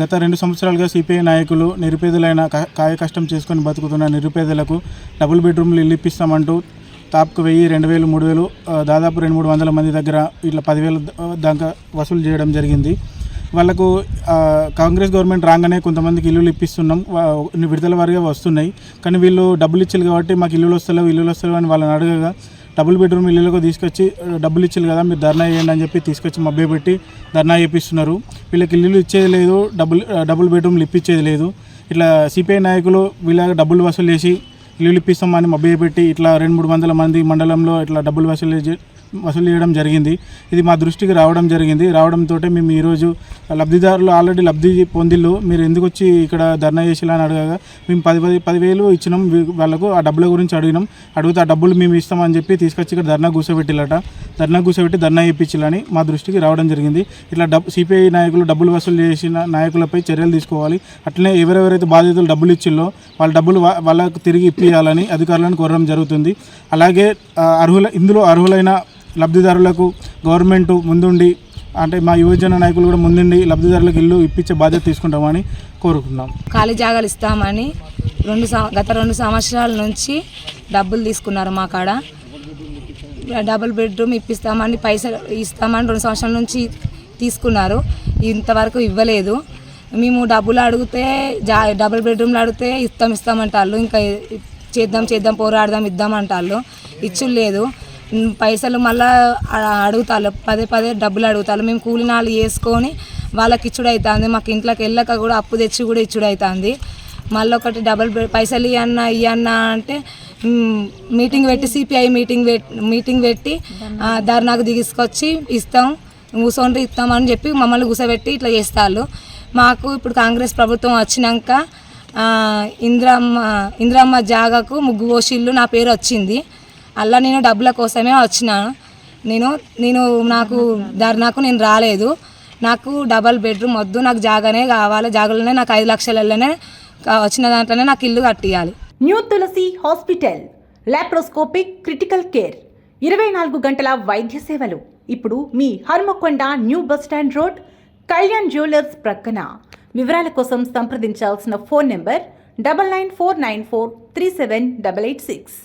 గత రెండు సంవత్సరాలుగా సిపిఐ నాయకులు నిరుపేదలైన కాయ కష్టం చేసుకొని బతుకుతున్న నిరుపేదలకు డబుల్ బెడ్రూమ్లు ఇల్లు ఇప్పిస్తామంటూ తాప్కు వెయ్యి రెండు వేలు మూడు వేలు దాదాపు రెండు మూడు వందల మంది దగ్గర ఇట్లా పదివేల దాకా వసూలు చేయడం జరిగింది. వాళ్ళకు కాంగ్రెస్ గవర్నమెంట్ రాగానే కొంతమందికి ఇల్లులు ఇప్పిస్తున్నాం విడుదల వారిగా వస్తున్నాయి. కానీ వీళ్ళు డబ్బులు ఇచ్చారు కాబట్టి మాకు ఇల్లులు వస్తలేవు ఇల్లులు వస్తలేవు అని వాళ్ళని అడగగా డబుల్ బెడ్రూమ్ ఇళ్ళకు తీసుకొచ్చి డబ్బులు ఇచ్చారు కదా మీరు ధర్నా చేయండి అని చెప్పి తీసుకొచ్చి మభ్య పెట్టి ధర్నా చేపిస్తున్నారు. వీళ్ళకి ఇల్లు ఇచ్చేది లేదు డబుల్ డబుల్ బెడ్రూమ్లు ఇప్పించేది లేదు. ఇట్లా సిపిఐ నాయకులు వీళ్ళ డబ్బులు వసూలు చేసి ఇల్లు ఇప్పిస్తామని మభ్య పెట్టి ఇట్లా రెండు మూడు వందల మంది మండలంలో ఇట్లా డబ్బులు వసూలు వసూలు చేయడం జరిగింది. ఇది మా దృష్టికి రావడం జరిగింది. రావడంతో మేము ఈరోజు లబ్ధిదారులు ఆల్రెడీ లబ్ధి పొందిళ్ళు మీరు ఎందుకు వచ్చి ఇక్కడ ధర్నా చేసిలా అని అడగగా మేము పది పది పదివేలు ఇచ్చినాం. వాళ్ళకు ఆ డబ్బుల గురించి అడిగినాం. అడిగితే ఆ డబ్బులు మేము ఇస్తామని చెప్పి తీసుకొచ్చి ఇక్కడ ధర్నా కూర్చోబెట్టిల్లట. ధర్నా కూర్చోబెట్టి ధర్నా ఇప్పించాలని మా దృష్టికి రావడం జరిగింది. ఇట్లా డబ్బు సిపిఐ నాయకులు డబ్బులు వసూలు చేసిన నాయకులపై చర్యలు తీసుకోవాలి. అట్లనే ఎవరెవరైతే బాధితులు డబ్బులు ఇచ్చిల్లో వాళ్ళ డబ్బులు వాళ్ళకు తిరిగి ఇప్పియాలని అధికారులను కోరడం జరుగుతుంది. అలాగే అర్హుల ఇందులో అర్హులైన లబ్ధిదారులకు గవర్నమెంట్ ముందుండి అంటే మా యువజన నాయకులు కూడా ముందుండి లబ్ధిదారులకు ఇల్లు ఇప్పించే బాధ్యత తీసుకుంటామని కోరుకుంటున్నాం. ఖాళీ జాగాలు ఇస్తామని రెండు గత రెండు సంవత్సరాల నుంచి డబ్బులు తీసుకున్నారు మా కాడ. డబుల్ బెడ్రూమ్ ఇప్పిస్తామని పైసలు ఇస్తామని రెండు సంవత్సరాల నుంచి తీసుకున్నారు. ఇంతవరకు ఇవ్వలేదు. మేము డబ్బులు అడిగితే జా డబుల్ బెడ్రూమ్లు అడిగితే ఇస్తాం ఇస్తామంటారు ఇంకా చేద్దాం చేద్దాం పోరాడదాం ఇద్దామంటాళ్ళు ఇచ్చులు లేదు. పైసలు మళ్ళా అడుగుతారు పదే పదే డబ్బులు అడుగుతారు మేము కూలినాలు వేసుకొని వాళ్ళకి ఇచ్చుడు అవుతుంది మాకు ఇంట్లోకి వెళ్ళక కూడా అప్పు తెచ్చి కూడా ఇచ్చుడు అవుతుంది మళ్ళీ ఒకటి డబల్ బెడ్ పైసలు ఇవన్నా ఇవన్నా అంటే మీటింగ్ పెట్టి సిపిఐ మీటింగ్ పెట్టి మీటింగ్ పెట్టి ధర్నాకు దిగుసుకొచ్చి ఇస్తాం. కూర్చోండి ఇస్తామని చెప్పి మమ్మల్ని కూసబెట్టి ఇట్లా చేస్తారు మాకు ఇప్పుడు కాంగ్రెస్ ప్రభుత్వం వచ్చినాక ఇంద్రమ్మ ఇంద్రమ్మ జాగాకు ముగ్గు పోషిళ్ళు నా పేరు వచ్చింది. అలా నేను డబ్బుల కోసమే వచ్చిన. నేను నేను నాకు ధర్నాకు నేను రాలేదు. నాకు డబల్ బెడ్రూమ్ వద్దు నాకు జాగానే కావాలి. జాగాలోనే నాకు ఐదు లక్షలలోనే వచ్చిన దాంట్లోనే నాకు ఇల్లు కట్టియాలి. New Tulasi hospital laparoscopic critical care ఇరవై నాలుగు గంటల వైద్య సేవలు. ఇప్పుడు మీ Hanamkonda new bus stand road Kalyan jewellers ప్రక్కన. వివరాల కోసం సంప్రదించాల్సిన phone number double nine four nine four three seven double eight six.